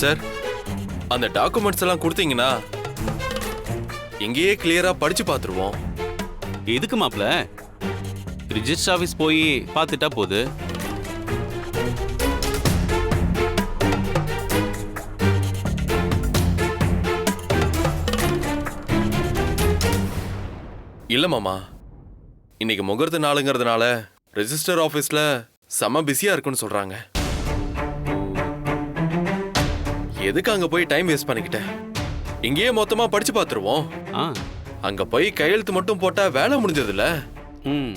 Sir அந்த documents எல்லாம் கொடுத்தீங்கன்னா இங்கேயே கிளியரா படிச்சு பார்த்துருவோம். எதுக்கு மாப்ள ரிஜிஸ்டர் ஆஃபீஸ் போய் பார்த்துட்டா போகுது இல்ல மாமா இன்னைக்கு முகூர்த்த நாளுங்கிறதுனால ரெஜிஸ்டர் ஆஃபீஸ்ல செம பிஸியா இருக்குன்னு சொல்றாங்க. எதுக்கு அங்க போய் டைம் வேஸ்ட் பண்ணிக்கிட்டேன் இங்கேயே மொத்தமா படிச்சு பார்த்துருவோம் ஆ. அங்க போய் கையெழுத்து மட்டும் போட்டா வேலை முடிஞ்சதுல? ம்.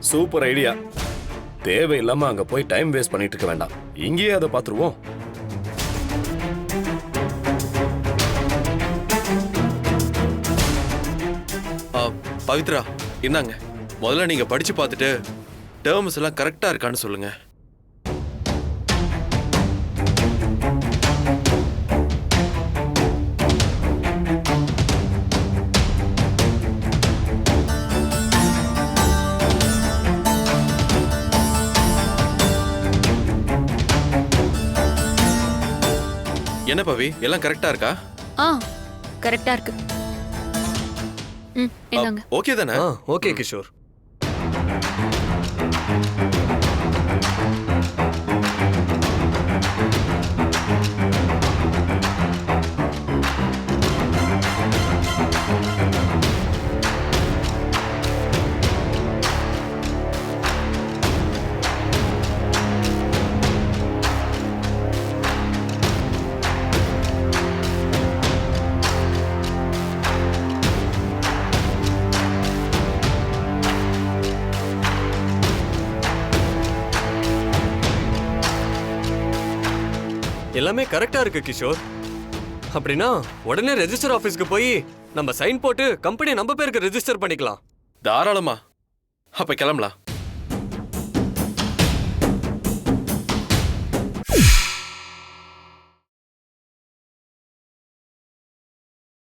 Super idea. தேவையில்லாம அங்க போய் டைம் வேஸ்ட் பண்ணிட்டு இருக்க வேண்டாம். இங்கேயே அதை பார்த்துருவோம் ஆ, பவித்ரா இந்தாங்க. முதல்ல நீங்க படிச்சு பார்த்துட்டு டேர்ம்ஸ் எல்லாம் கரெக்டா இருக்கான்னு சொல்லுங்க. என்ன பவி? எல்லாம் கரெக்டா இருக்கா? ஆ கரெக்டா இருக்கு. ம் என்னங்க ஓகே தானே? ஆ ஓகே கிஷோர். எல்லாமே கரெக்டா இருக்கு கிஷோர். அப்படின்னா உடனே ரெஜிஸ்டர் ஆபீஸ்க்கு போய் நம்ம சைன் போட்டு கம்பெனி நம்ம பேருக்கு ரெஜிஸ்டர் பண்ணிக்கலாம். தாராளமா. அப்ப கிளம்பலாம்.